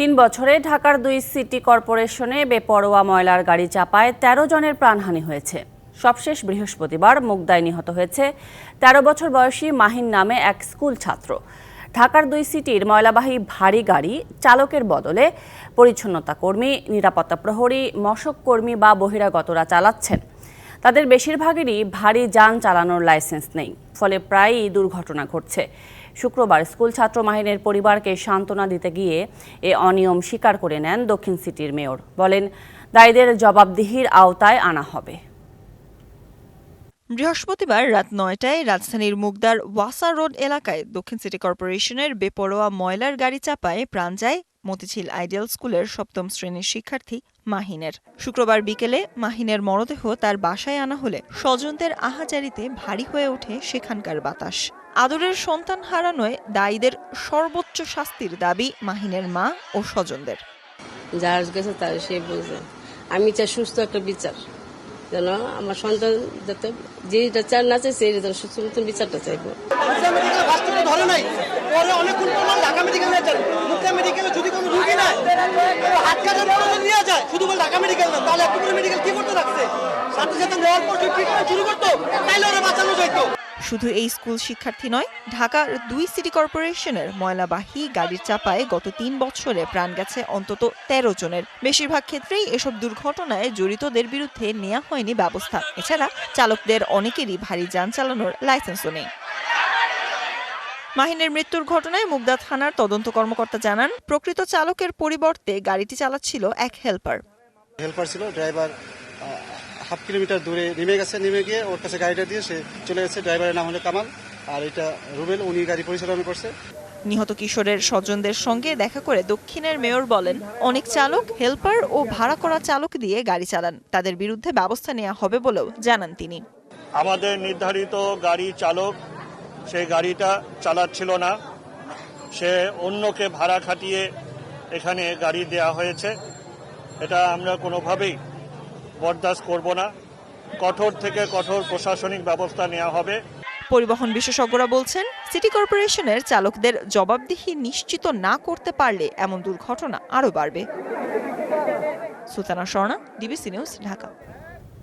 তিন বছরে ঢাকার দুই সিটি কর্পোরেশনে বেপরোয়া ময়লার গাড়ি চাপায় ১৩ জনের প্রাণহানি হয়েছে। সবশেষ বৃহস্পতিবার মুগদায় নিহত হয়েছে ১৩ বছর বয়সী মাহিন নামে এক স্কুল ছাত্র। ঢাকার দুই সিটির ময়লাবাহী ভারী গাড়ি চালকের বদলে পরিচ্ছন্নতা কর্মী, নিরাপত্তা প্রহরী, মশক কর্মী বা বহিরাগতরা চালাচ্ছেন। তাদের বেশিরভাগেরই ভারী যান চালানোর লাইসেন্স নেই, ফলে প্রায়ই দুর্ঘটনা ঘটছে। শুক্রবার স্কুল ছাত্র মাহিনের পরিবারকে সান্ত্বনা দিতে গিয়ে এ অনিয়ম স্বীকার করে নেন দক্ষিণ সিটির মেয়র। বলেন, দায়ীদের জবাবদিহির আওতায় আনা হবে। বৃহস্পতিবার রাত নয়টায় রাজধানীর মুগদার ওয়াসা রোড এলাকায় দক্ষিণ সিটি কর্পোরেশনের বেপরোয়া ময়লার গাড়ি চাপায় প্রাণ যায় মতিঝিল আইডিয়াল স্কুলের সপ্তম শ্রেণির শিক্ষার্থী মাহিনের। শুক্রবার বিকেলে মাহিনের মরদেহ তার বাসায় আনা হলে স্বজনদের আহাজারিতে ভারী হয়ে ওঠে সেখানকার বাতাস। আদরের সন্তান হারানোয় দায়ীদের সর্বোচ্চ শাস্তির দাবি মাহিনের মা ও স্বজনদের। যার গেছে তার সে বুঝে আমি চাই সুস্থ একটা বিচার। যেন আমার সন্তান যাতে যেটা চার না চাই সেই যেন সুস্থ মতন বিচারটা চাইব। ধরে নাই। পরে ঢাকা মেডিকেল নিয়ে যান মুক্তা মেডিকেলে যদি কোনো রুগী নাই ও হাত কাটার পরে নিয়ে যায় শুধু বলে ঢাকা মেডিকেল না, তাহলে মেডিকেল কি করতে সাথে সাথে নেওয়ার পর ট্রিটমেন্ট শুরু করতো? তাইলে ওরা বাঁচানো যাইতো। শুধু এই স্কুল শিক্ষার্থী নয় ঢাকার দুই সিটি কর্পোরেশনের ময়লাবাহী গাড়ির চাপায় গত তিন বছরে প্রাণ গেছে অন্তত তেরো জনের। বেশিরভাগ ক্ষেত্রেই এসব দুর্ঘটনায় জড়িতদের বিরুদ্ধে নেওয়া হয়নি ব্যবস্থা। এছাড়া চালকদের অনেকেরই ভারী যান চালানোর লাইসেন্সও নেই। মাহিনের মৃত্যুর ঘটনায় মুগদা থানার তদন্ত কর্মকর্তা জানান, প্রকৃত চালকের পরিবর্তে গাড়িটি চালাচ্ছিল এক হেল্পার হেল্পার ছিল ড্রাইভার হাফ কিলোমিটার দূরে নেমে গেছে নেমে গিয়ে ওর কাছে গাড়িটা দিয়ে সে চলে গেছে ড্রাইভারের নাম হলো কামাল আর এটা রুবেল উনি গাড়ি পরিচালনা করছে। নিহত কিশোরের স্বজনদের সঙ্গে দেখা করে দক্ষিণের মেয়র বলেন অনেক চালক হেল্পার ও ভাড়া করা চালক দিয়ে গাড়ি চালান। তাদের বিরুদ্ধে ব্যবস্থা নেওয়া হবে বলেও জানান তিনি। আমাদের নির্ধারিত গাড়ি চালক সে গাড়িটা চালাচ্ছিল না। সে অন্যকে ভাড়া খাটিয়ে এখানে গাড়ি দেয়া হয়েছে। এটা আমরা কোনোভাবেই বরদাস্ত করব না। কঠোর থেকে কঠোর প্রশাসনিক ব্যবস্থা নেওয়া হবে। পরিবহন বিশেষজ্ঞরা বলছেন, সিটি কর্পোরেশনের চালকদের জবাবদিহি নিশ্চিত না করতে পারলে এমন দুর্ঘটনা আরও বাড়বে। Sutana Swarna DBC news, Dhaka.